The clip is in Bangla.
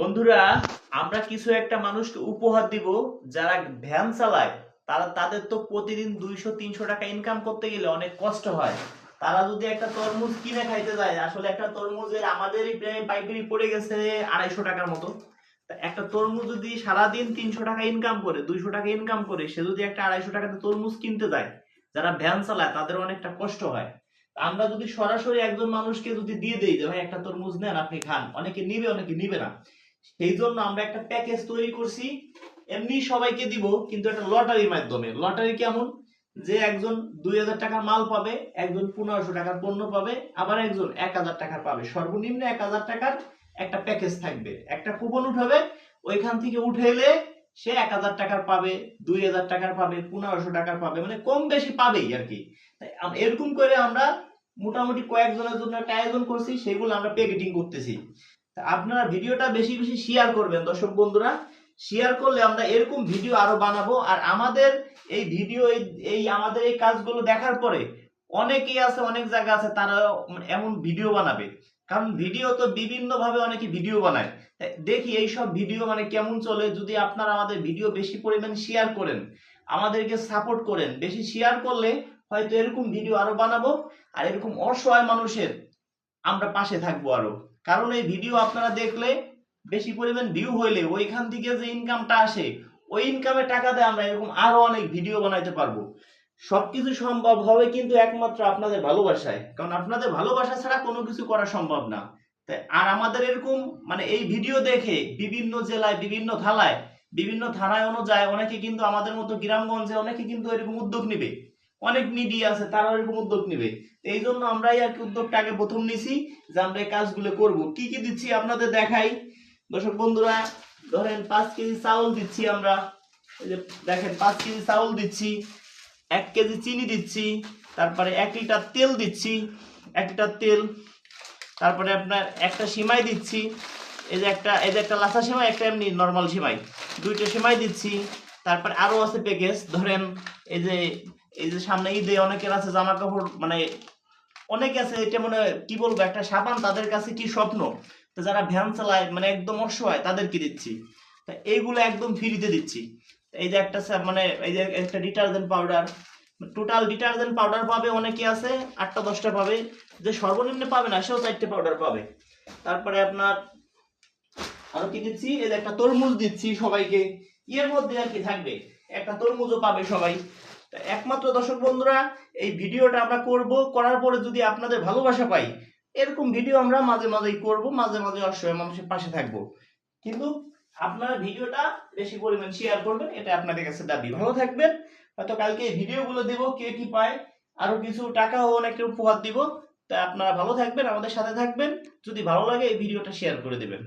বন্ধুরা, আমরা কিছু একটা মানুষকে উপহার দিব যারা ভ্যান চালায়। তারা, তাদের তো প্রতিদিন দুইশো, তিনশো টাকা ইনকাম করতে গেলে অনেক কষ্ট হয়। তারা যদি একটা তরমুজ কিনে খাইতে যায়, আসলে একটা তরমুজের আমাদেরই প্রায় পাইকারি পড়ে গেছে আড়াইশো টাকার মতো। একটা তরমুজ যদি সারাদিন তিনশো টাকা ইনকাম করে, দুইশো টাকা ইনকাম করে, সে যদি একটা আড়াইশো টাকাতে তরমুজ কিনতে যায়, যারা ভ্যান চালায়, তাদের অনেকটা কষ্ট হয়। আমরা যদি সরাসরি একজন মানুষকে যদি দিয়ে দেই যে, ভাই, একটা তরমুজ নেন, আপনি খান। অনেকে নিবে অনেকে নিবে না। সেই জন্য আমরা একটা প্যাকেজ তৈরি করছি। এমনি সবাইকে দিব, কিন্তু একটা লটারির মাধ্যমে। লটারি কেমন? যে একজন দুই হাজার টাকার মাল পাবে, একজন পনেরোশো টাকার পণ্য পাবে, আবার একজন এক হাজার টাকার পাবে। সর্বনিম্ন এক হাজার টাকার একটা প্যাকেজ থাকবে। একটা কুপন উঠাবে, ওইখান থেকে উঠে এলে সে এক হাজার টাকার পাবে, দুই হাজার টাকার পাবে, পনেরোশো টাকার পাবে মানে কম বেশি পাবেই আর কি। এরকম করে আমরা মোটামুটি কয়েকজনের জন্য একটা আয়োজন করছি, সেগুলো আমরা প্যাকেটিং করতেছি। আপনারা ভিডিওটা বেশি বেশি শেয়ার করবেন, দর্শক বন্ধুরা। শেয়ার করলে আমরা এরকম ভিডিও আরও বানাবো। আর আমাদের এই ভিডিও এই আমাদের এই কাজগুলো দেখার পরে অনেকেই আছে, অনেক জায়গা আছে, তারা এমন ভিডিও বানাবে। কারণ ভিডিও তো বিভিন্ন ভাবে অনেকে ভিডিও বানায়। দেখি এই সব ভিডিও মানে কেমন চলে? যদি আপনারা আমাদের ভিডিও বেশি পরিমাণ শেয়ার করেন, আমাদেরকে সাপোর্ট করেন, বেশি শেয়ার করলে হয়তো এরকম ভিডিও আরও বানাবো। আর এরকম অসহায় মানুষের আমরা পাশে থাকব আরও। কারণ এই ভিডিও আপনারা দেখলে বেশি পরিমাণ ভিউ হইলে ওইখান থেকে যে ইনকামটা আসে, ওই ইনকামের টাকা দিয়ে আমরা এরকম আরও অনেক ভিডিও বানাইতে পারব। সবকিছু সম্ভব হবে কিন্তু একমাত্র আপনাদের ভালোবাসায়। কারণ আপনাদের ভালোবাসা ছাড়া কোনো কিছু করা সম্ভব না। তাই আর আমাদের এরকম মানে এই ভিডিও দেখে বিভিন্ন জেলায়, বিভিন্ন থালায়, বিভিন্ন থানায় অনুযায়ী অনেকে কিন্তু আমাদের মতো গ্রামগঞ্জে অনেকে কিন্তু এরকম উদ্যোগ নিবে। অনেক মিডিয়া আছে তারা এরকম উদ্যোগ নিবে। এই জন্য আমরাই আর কি উদ্যোগটা আগে প্রথম নিছি, যে আমরা এই কাজগুলো করব। কি কি দিচ্ছি আপনাদের দেখাই। দর্শক বন্ধুরা, ধরেন পাঁচ কেজি চাউল দিচ্ছি আমরা। এই যে দেখেন, পাঁচ কেজি চাউল দিচ্ছি, এক কেজি চিনি দিচ্ছি, তারপরে এক লিটার তেল দিচ্ছি, এক লিটার তেল, তারপরে আপনার একটা সিমাই দিচ্ছি, এই যে একটা, এই যে একটা লাসা সিমাই, একটা এমনি নর্মাল সিমাই। দুইটা সিমাই দিচ্ছি, তারপরে আরও আছে প্যাকেজ ধরেন এই যে এই যে সামনে ঈদে অনেকের আছে জামা কাপড় মানে অনেকে আছে, এটা মনে কি বলব, একটা সাবান তাদের কাছে কি স্বপ্ন? তো যারা ভ্যান চালায় মানে একদম অসহায়, তাদেরকে দিচ্ছি। তা এইগুলো একদম ফ্রিতে দিচ্ছি। এই যে একটা মানে এই যে একটা detergent powder total detergent powder পাবে অনেকে আছে, আটটা, দশটা পাবে। যে সর্বনিম্ন পাবে না, সেও চারটে পাউডার পাবে। তারপরে আপনার আরও কি দিচ্ছি? এই যে একটা তরমুজ দিচ্ছি সবাইকে। ইয়ের মধ্যে আর কি থাকবে? একটা তরমুজও পাবে সবাই। একমাত্র দর্শক বন্ধুরা, এই ভিডিওটা আমরা করব, করার পরে যদি আপনাদের ভালোবাসা পাই, এরকম ভিডিও আমরা মাঝে মাঝেই করব, মাঝে মাঝে অসহায় মানুষের পাশে থাকব। কিন্তু আপনারা ভিডিওটা বেশি পরিমাণ শেয়ার করবেন এটা আপনাদের কাছে দাবি। ভালো থাকবেন, হয়তো কালকে এই ভিডিওগুলো দিব, কে কি পায়, আরও কিছু টাকা ও অনেকটা উপহার দিব, তা আপনারা ভালো থাকবেন, আমাদের সাথে থাকবেন, যদি ভালো লাগে এই ভিডিওটা শেয়ার করে দেবেন।